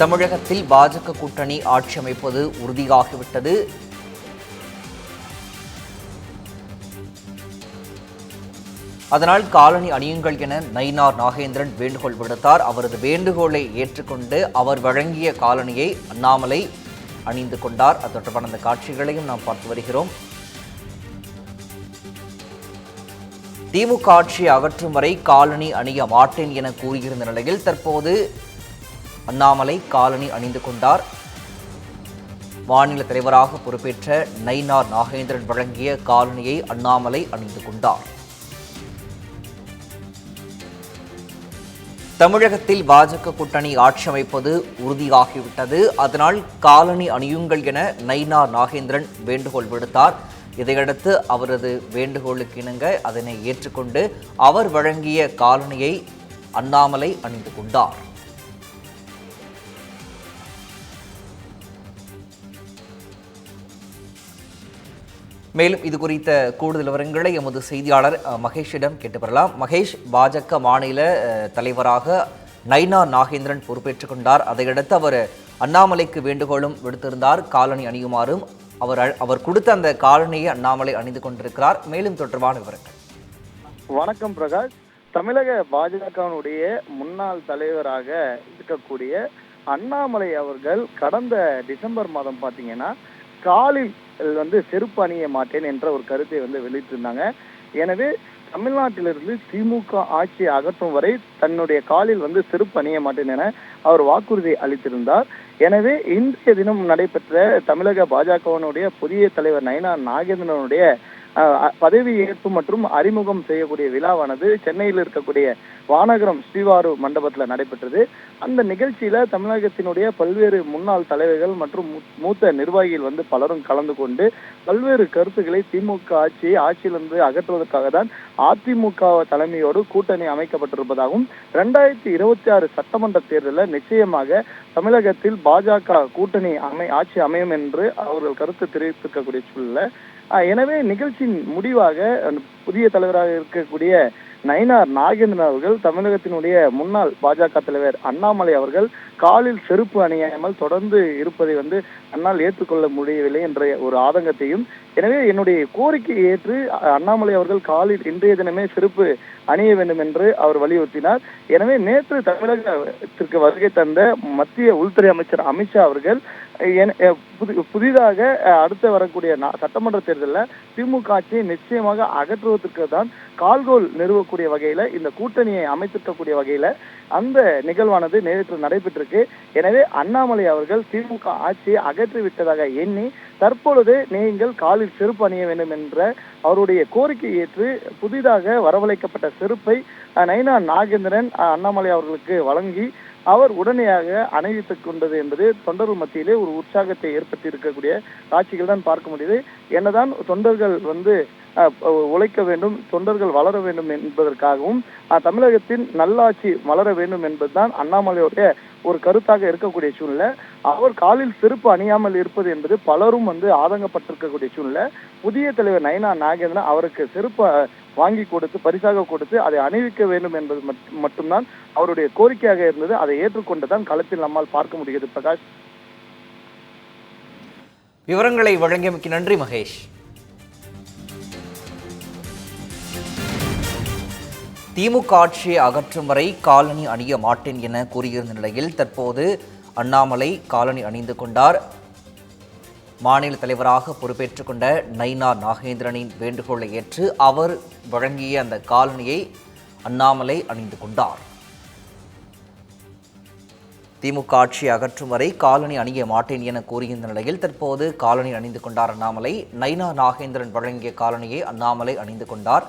தமிழகத்தில் பாஜக கூட்டணி ஆட்சி அமைப்பது உறுதியாகிவிட்டது. அதனால் காலனி அணியுங்கள் என நயினார் நாகேந்திரன் வேண்டுகோள் விடுத்தார். அவரது வேண்டுகோளை ஏற்றுக்கொண்டு அவர் வழங்கிய காலனியை அண்ணாமலை அணிந்து கொண்டார். அது தொடர்பான அந்த காட்சிகளையும் நாம் பார்த்து வருகிறோம். திமுக ஆட்சியை அகற்றும் வரை காலனி அணிய மாட்டேன் என கூறியிருந்த நிலையில் தற்போது அண்ணாமலை காலனி அணிந்து கொண்டார். மாநில தலைவராக பொறுப்பேற்ற நயினார் நாகேந்திரன் வழங்கிய காலனியை அண்ணாமலை அணிந்து கொண்டார். தமிழகத்தில் பாஜக கூட்டணி ஆட்சி அமைப்பது உறுதியாகிவிட்டது. அதனால் காலனி அணியுங்கள் என நயினார் நாகேந்திரன் வேண்டுகோள் விடுத்தார். இதையடுத்து அவரது வேண்டுகோளுக்கு இணங்க அதனை ஏற்றுக்கொண்டு அவர் வழங்கிய காலனியை அண்ணாமலை அணிந்து கொண்டார். மேலும் இது குறித்த கூடுதல் விவரங்களை எமது செய்தியாளர் மகேஷிடம் கேட்டு பெறலாம் மகேஷ் பாஜக மாநில தலைவராக நைனா நாகேந்திரன் பொறுப்பேற்றுக் கொண்டார். அதையடுத்து அவர் அண்ணாமலைக்கு வேண்டுகோளும் விடுத்திருந்தார். காலனி அணியுமாறும் அவர் அவர் கொடுத்த அந்த காலணியை அண்ணாமலை அணிந்து கொண்டிருக்கிறார். மேலும் தொடர்பான விவரங்கள். வணக்கம் பிரகாஷ். தமிழக பாஜகவினுடைய முன்னாள் தலைவராக இருக்கக்கூடிய அண்ணாமலை அவர்கள் கடந்த டிசம்பர் மாதம் பார்த்தீங்கன்னா காலில் வந்து செருப்பு அணிய மாட்டேன் என்ற ஒரு கருத்தை வந்து வெளியிட்டிருந்தாங்க. எனவே தமிழ்நாட்டிலிருந்து திமுக ஆட்சி அகற்றும் வரை தன்னுடைய காலில் வந்து செருப்பு அணிய மாட்டேன் என அவர் வாக்குறுதி அளித்திருந்தார். எனவே இன்றைய தினம் நடைபெற்ற தமிழக பாஜகவினுடைய புதிய தலைவர் நயனா நாகேந்திரனுடைய பதவி ஏற்பு மற்றும் அறிமுகம் செய்யக்கூடிய விழாவானது சென்னையில் இருக்கக்கூடிய வானகரம் ஸ்ரீவாரு மண்டபத்தில் நடைபெற்றது. அந்த நிகழ்ச்சியில தமிழகத்தினுடைய பல்வேறு முன்னாள் தலைவர்கள் மற்றும் மூத்த நிர்வாகிகள் வந்து பலரும் கலந்து கொண்டு பல்வேறு கருத்துக்களை திமுக ஆட்சியை ஆட்சியிலிருந்து அகற்றுவதற்காக தான் அதிமுக தலைமையோடு கூட்டணி அமைக்கப்பட்டிருப்பதாகவும் ரெண்டாயிரத்தி இருபத்தி ஆறு சட்டமன்ற தேர்தலில் நிச்சயமாக தமிழகத்தில் பாஜக கூட்டணி அமை ஆட்சி அமையும் என்று அவர்கள் கருத்து தெரிவித்திருக்கக்கூடிய சூழல எனவே நிகழ்ச்சியின் முடிவாக அந்த புதிய தலைவராக இருக்கக்கூடிய நயினார் நாகேந்திரன் அவர்கள் தமிழகத்தினுடைய முன்னாள் பாஜக தலைவர் அண்ணாமலை அவர்கள் காலில் செருப்பு அணியாமல் தொடர்ந்து இருப்பதை வந்து அண்ணால் ஏற்றுக்கொள்ள முடியவில்லை என்ற ஒரு ஆதங்கத்தையும் எனவே என்னுடைய கோரிக்கையை ஏற்று அண்ணாமலை அவர்கள் காலில் இன்றைய தினமே செருப்பு அணிய வேண்டும் என்று அவர் வலியுறுத்தினார். எனவே நேற்று தமிழகத்திற்கு வருகை தந்த மத்திய உள்துறை அமைச்சர் அமித்ஷா அவர்கள் புது புதிதாக அடுத்து வரக்கூடிய நா- சட்டமன்ற தேர்தலில் திமுக ஆட்சியை நிச்சயமாக அகற்றுவதற்கு தான் கால்கோல் நிறுவக்கூடிய வகையில இந்த கூட்டணியை அமைத்திருக்கக்கூடிய வகையில அந்த நிகழ்வானது நேற்று நடைபெற்றிருக்கு. எனவே அண்ணாமலை அவர்கள் திமுக ஆட்சியை அகற்றி விட்டதாக எண்ணி தற்பொழுது நீங்கள் காலில் செருப்பு அணிய வேண்டும் என்ற அவருடைய கோரிக்கை ஏற்று புதிதாக வரவழைக்கப்பட்ட செருப்பை நைனா நாகேந்திரன் அண்ணாமலை அவர்களுக்கு வழங்கி அவர் உடனடியாக அணிவித்துக் கொண்டது என்பது தொண்டர்கள் மத்தியிலே ஒரு உற்சாகத்தை ஏற்படுத்தி இருக்கக்கூடிய காட்சிகள் தான் பார்க்க முடியுது. என்னதான் தொண்டர்கள் வந்து உழைக்க வேண்டும் தொண்டர்கள் வளர வேண்டும் என்பதற்காகவும் தமிழகத்தின் நல்லாட்சி வளர வேண்டும் என்பதுதான் அண்ணாமலையுடைய ஒரு கருத்தாக இருக்கக்கூடிய சூழ்நிலை. அவர் காலில் செருப்பு அணியாமல் இருப்பது என்பது பலரும் வந்து ஆதங்கப்பட்டிருக்கக்கூடிய சூழ்நிலை. புதிய தலைவர் நயனா நாகேந்திரன் அவருக்கு செருப்பு வாங்கி கொடுத்து பரிசாக கொடுத்து அதை அணிவிக்க வேண்டும் என்பது மட்டும்தான் அவருடைய கோரிக்கையாக இருந்தது. அதை ஏற்றுக்கொண்டு தான் களத்தில் நம்மால் பார்க்க முடிகிறது பிரகாஷ். விவரங்களை வழங்கியமைக்கு நன்றி மகேஷ். திமுக ஆட்சியை அகற்றும் வரை காலனி அணிய மாட்டேன் என கூறியிருந்த நிலையில் தற்போது அண்ணாமலை காலனி அணிந்து கொண்டார். மாநில தலைவராக பொறுப்பேற்றுக் கொண்ட நைனா நாகேந்திரனின் வேண்டுகோளை ஏற்று அவர் வழங்கிய அந்த காலனியை அண்ணாமலை அணிந்து கொண்டார். திமுக ஆட்சியை அகற்றும் வரை காலனி அணிய மாட்டேன் என கூறியிருந்த நிலையில் தற்போது காலனி அணிந்து கொண்டார் அண்ணாமலை. நைனா நாகேந்திரன் வழங்கிய காலனியை அண்ணாமலை அணிந்து கொண்டார்.